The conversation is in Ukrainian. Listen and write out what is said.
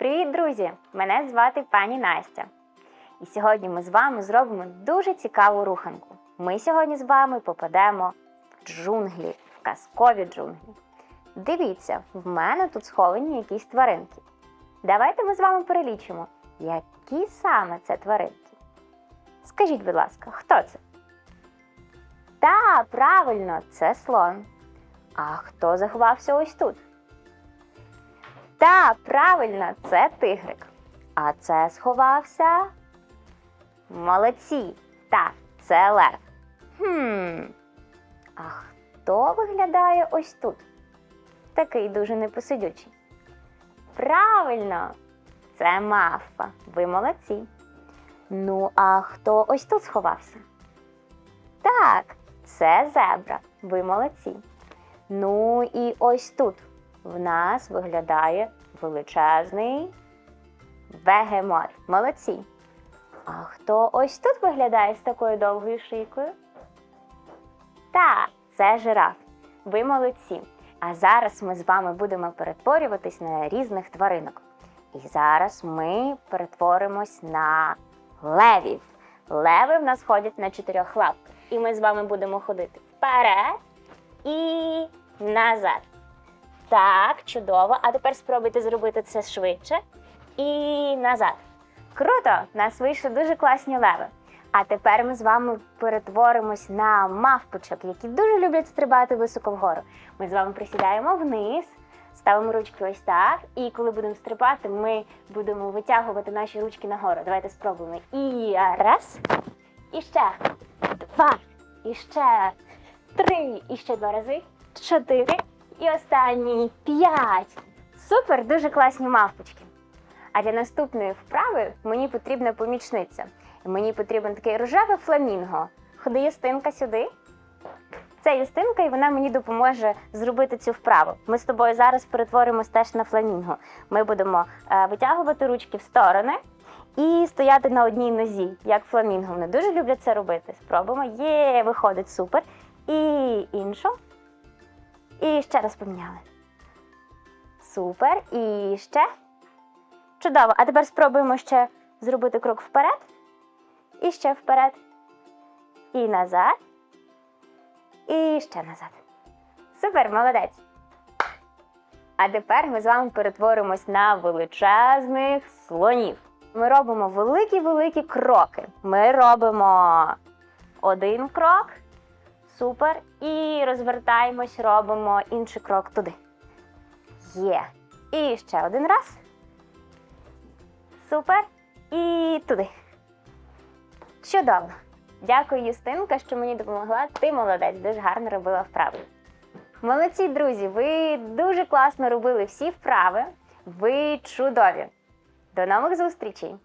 Привіт, друзі! Мене звати пані Настя. І сьогодні ми з вами зробимо дуже цікаву руханку. Ми сьогодні з вами попадемо в джунглі, в казкові джунглі. Дивіться, в мене тут сховані якісь тваринки. Давайте ми з вами перелічимо, які саме це тваринки. Скажіть, будь ласка, хто це? Та, правильно, це слон. А хто заховався ось тут? Та, правильно, це тигрик. А це сховався. Молодці. Так, це лев. Хм. А хто виглядає ось тут? Такий дуже непосидючий. Правильно, це мавпа. Ви молодці. Ну, а хто ось тут сховався? Так, це зебра. Ви молодці. Ну і ось тут в нас виглядає величезний бегемот. Молодці. А хто ось тут виглядає з такою довгою шийкою? Так, це жираф. Ви молодці. А зараз ми з вами будемо перетворюватись на різних тваринок. І зараз ми перетворимось на левів. Леви в нас ходять на чотирьох лапках. І ми з вами будемо ходити вперед і назад. Так, чудово. А тепер спробуйте зробити це швидше. І назад. Круто! У нас вийшли дуже класні леви. А тепер ми з вами перетворимось на мавпочок, які дуже люблять стрибати високо вгору. Ми з вами присідаємо вниз, ставимо ручки ось так. І коли будемо стрибати, ми будемо витягувати наші ручки нагору. Давайте спробуємо. І раз. І ще два. І ще три. І ще два рази. Чотири. І останній п'ять. Супер, дуже класні мавпочки. А для наступної вправи мені потрібна помічниця. Мені потрібен такий рожевий фламінго. Ходи, Юстинка, сюди. Це Юстинка, і вона мені допоможе зробити цю вправу. Ми з тобою зараз перетворимось теж на фламінго. Ми будемо е, витягувати ручки в сторони і стояти на одній нозі, як фламінго. Вони дуже люблять це робити. Спробуємо. Є, виходить супер. І іншу. І ще раз поміняли. Супер. І ще. Чудово. А тепер спробуємо ще зробити крок вперед. І ще вперед. І назад. І ще назад. Супер, молодець. А тепер ми з вами перетворимось на величезних слонів. Ми робимо великі-великі кроки. Ми робимо один крок. Супер. І розвертаємось, робимо інший крок туди. Є. І ще один раз. Супер. І туди. Чудово. Дякую, Юстинка, що мені допомогла. Ти молодець, дуже гарно робила вправи. Молодці, друзі, ви дуже класно робили всі вправи. Ви чудові. До нових зустрічей!